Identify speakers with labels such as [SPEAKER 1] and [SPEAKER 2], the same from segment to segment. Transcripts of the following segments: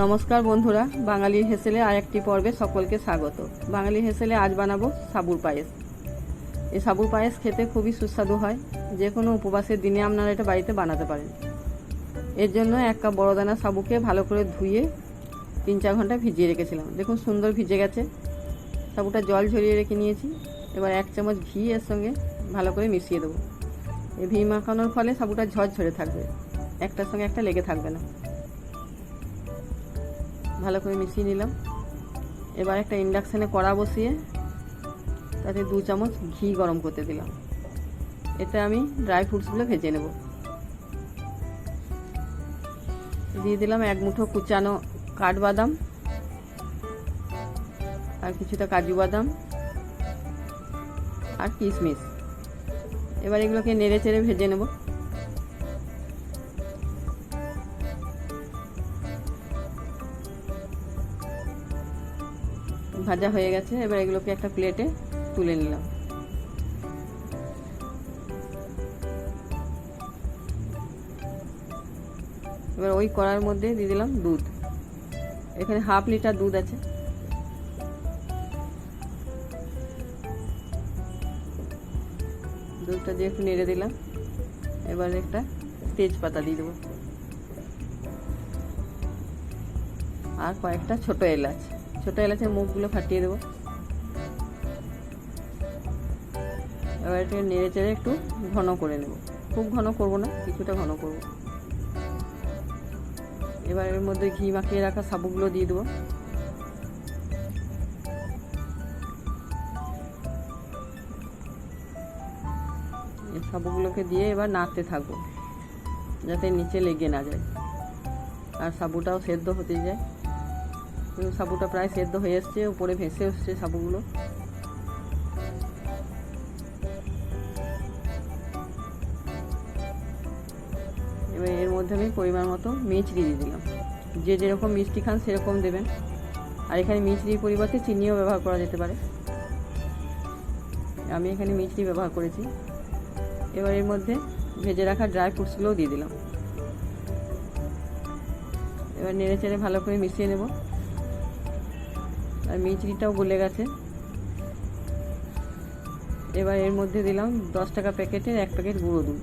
[SPEAKER 1] নমস্কার বন্ধুরা বাঙালির হেসেলে আর একটি পর্বে সকলকে স্বাগত। বাঙালির হেসেলে আজ বানাবো সাবুর পায়েস। এই সাবুর পায়েস খেতে খুবই সুস্বাদু হয়। যে কোনো উপবাসের দিনে আপনারা এটা বাড়িতে বানাতে পারেন। এর জন্য এক কাপ বড় দানা সাবুকে ভালো করে ধুয়ে তিন চার ঘণ্টা ভিজিয়ে রেখেছিলাম। দেখুন সুন্দর ভিজে গেছে। সাবুটা জল ঝরিয়ে রেখে নিয়েছি। এবার এক চামচ ঘি এর সঙ্গে ভালো করে মিশিয়ে দেবো। এই ঘি মাখানোর ফলে সাবুটা ঝরঝরে থাকবে। একটার সঙ্গে একটা লেগে থাকবে না। ভালো করে মিশিয়ে নিলাম। এবার একটা ইন্ডাকশানে কড়া বসিয়ে তাতে দু চামচ ঘি গরম করতে দিলাম। এতে আমি ড্রাই ফ্রুটসগুলো ভেজে নেব। দিয়ে দিলাম এক মুঠো কুচানো কাঠবাদাম আর কিছুটা কাজু বাদাম আর কিশমিশ। এবার এগুলোকে নেড়ে চেড়ে ভেজে নেব। ভাজা হয়ে গেছে, এবার এগুলোকে একটা প্লেটে তুলে নিলাম। এবার ওই কড়ার মধ্যে দিয়ে দিলাম দুধ। এখানে হাফ লিটার দুধ আছে। দুধটা দিয়ে একটু নেড়ে দিলাম, এবার একটা তেজপাতা দিয়ে দেবো। আর কয়েকটা ছোট এলাচ। ছোটো এলাচের মুখগুলো ফাটিয়ে দেবো। এবার এটাকে নেড়ে চেড়ে একটু ঘন করে নেব। খুব ঘন করব না, কিছুটা ঘন করব। এবার এর মধ্যে ঘি মাখিয়ে রাখা সাবুগুলো দিয়ে দেবো। সাবুগুলোকে দিয়ে এবার নাড়তে থাকব, যাতে নিচে লেগে না যায়। আর সাবুটাও সেদ্ধ হতে যায়। সাবুটা প্রায় সেদ্ধ হয়ে এসছে, উপরে ভেসে এসছে সাবুগুলো। এবার এর মধ্যে আমি পরিমাণ মতো মিচড়ি দিয়ে দিলাম। যে যেরকম মিষ্টি খান সেরকম দেবেন। আর এখানে মিচড়ির পরিবর্তে চিনিও ব্যবহার করা যেতে পারে। আমি এখানে মিচড়ি ব্যবহার করেছি। এবার এর মধ্যে ভেজে রাখা ড্রাই ফ্রুটসগুলোও দিয়ে দিলাম। এবার নেড়ে চেড়ে ভালো করে মিশিয়ে নেব। আর মিচড়িটাও গলে গেছে। এবার এর মধ্যে দিলাম দশ টাকা প্যাকেটের এক প্যাকেট গুঁড়ো দুধ।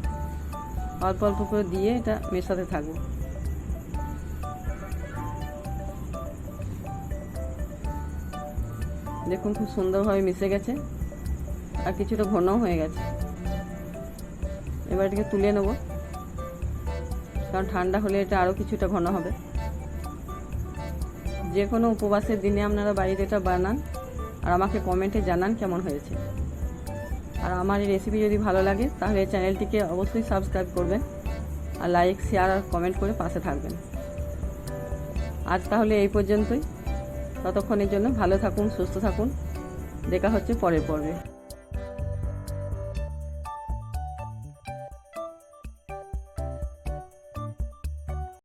[SPEAKER 1] অল্প অল্প করে দিয়ে এটা মেশাতে থাকব। দেখুন খুব সুন্দরভাবে মিশে গেছে আর কিছুটা ঘনও হয়ে গেছে। এবার এটাকে তুলে নেব, কারণ ঠান্ডা হলে এটা আরও কিছুটা ঘন হবে। যে কোনো উপবাসের দিনে আপনারা বাড়িতে এটা বানান আর আমাকে কমেন্টে জানান কেমন হয়েছে। আর আমার এই রেসিপি যদি ভালো লাগে, তাহলে চ্যানেলটিকে অবশ্যই সাবস্ক্রাইব করবেন আর লাইক শেয়ার আর কমেন্ট করে পাশে থাকবেন। আজ তাহলে এই পর্যন্তই। ততক্ষণের জন্য ভালো থাকুন, সুস্থ থাকুন। দেখা হচ্ছে পরের পর্বে।